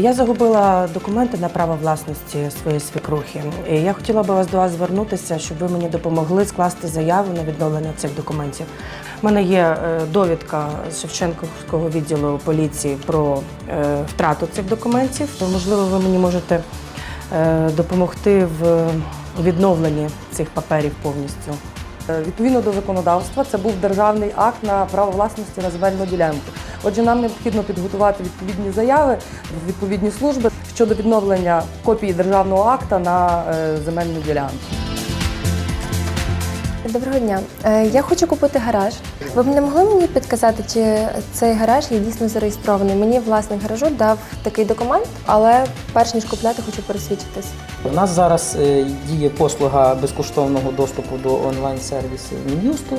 Я загубила документи на право власності своєї свекрухи. І я хотіла би вас до вас звернутися, щоб ви мені допомогли скласти заяву на відновлення цих документів. У мене є е, довідка з Шевченківського відділу поліції про е, втрату цих документів. Можливо, ви мені можете е, допомогти в відновленні цих паперів повністю. Е, Відповідно до законодавства, це був державний акт на право власності на земельну ділянку. Отже, нам необхідно підготувати відповідні заяви в відповідні служби щодо відновлення копії державного акта на е, земельну ділянку. Доброго дня. Е, Я хочу купити гараж. Ви б не могли мені підказати, чи цей гараж є дійсно зареєстрований? Мені власник гаражу дав такий документ, але перш ніж купляти, хочу пересвідчитись. У нас зараз е, діє послуга безкоштовного доступу до онлайн-сервісу Мін'юсту,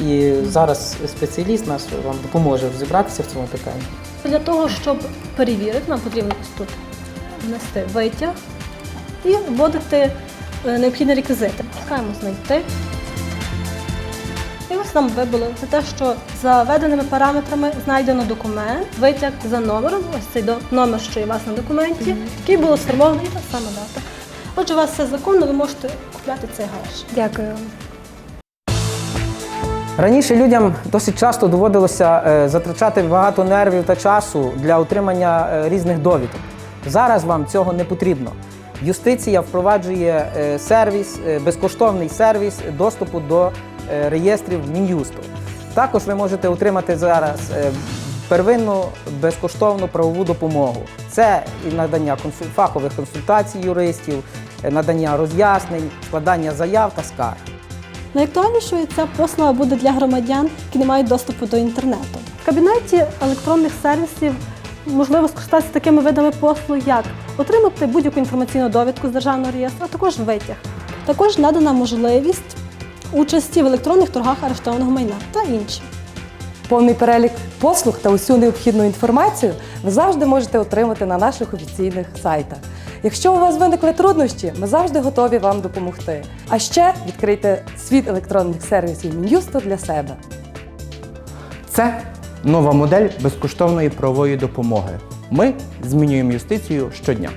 і зараз спеціаліст наш вам допоможе розібратися в цьому питанні. Для того, щоб перевірити, нам потрібно тут внести витяг і вводити е, необхідні реквізити. Чекаємо знайти. І ось нам вибило це те, що за введеними параметрами знайдено документ, витяг за номером, ось цей номер, що є у вас на документі, який було сформовано, і та сама дата. Отже, у вас все законно, ви можете купляти цей гараж. Дякую. Раніше людям досить часто доводилося е, затрачати багато нервів та часу для отримання е, різних довідок. Зараз вам цього не потрібно. Юстиція впроваджує е, сервіс, е, безкоштовний сервіс доступу до реєстрів Мін'юсту. Також ви можете отримати зараз е, первинну безкоштовну правову допомогу. Це і надання фахових консультацій юристів, е, надання роз'яснень, складання заяв та скарг. Найактуальнішою ця послуга буде для громадян, які не мають доступу до інтернету. В кабінеті електронних сервісів можливо скористатися такими видами послуг, як отримати будь-яку інформаційну довідку з державного реєстру, а також витяг. Також надана можливість участі в електронних торгах арештованого майна та інші. Повний перелік послуг та усю необхідну інформацію ви завжди можете отримати на наших офіційних сайтах. Якщо у вас виникли труднощі, ми завжди готові вам допомогти. А ще відкрийте світ електронних сервісів Мін'юсту для себе. Це нова модель безкоштовної правової допомоги. Ми змінюємо юстицію щодня.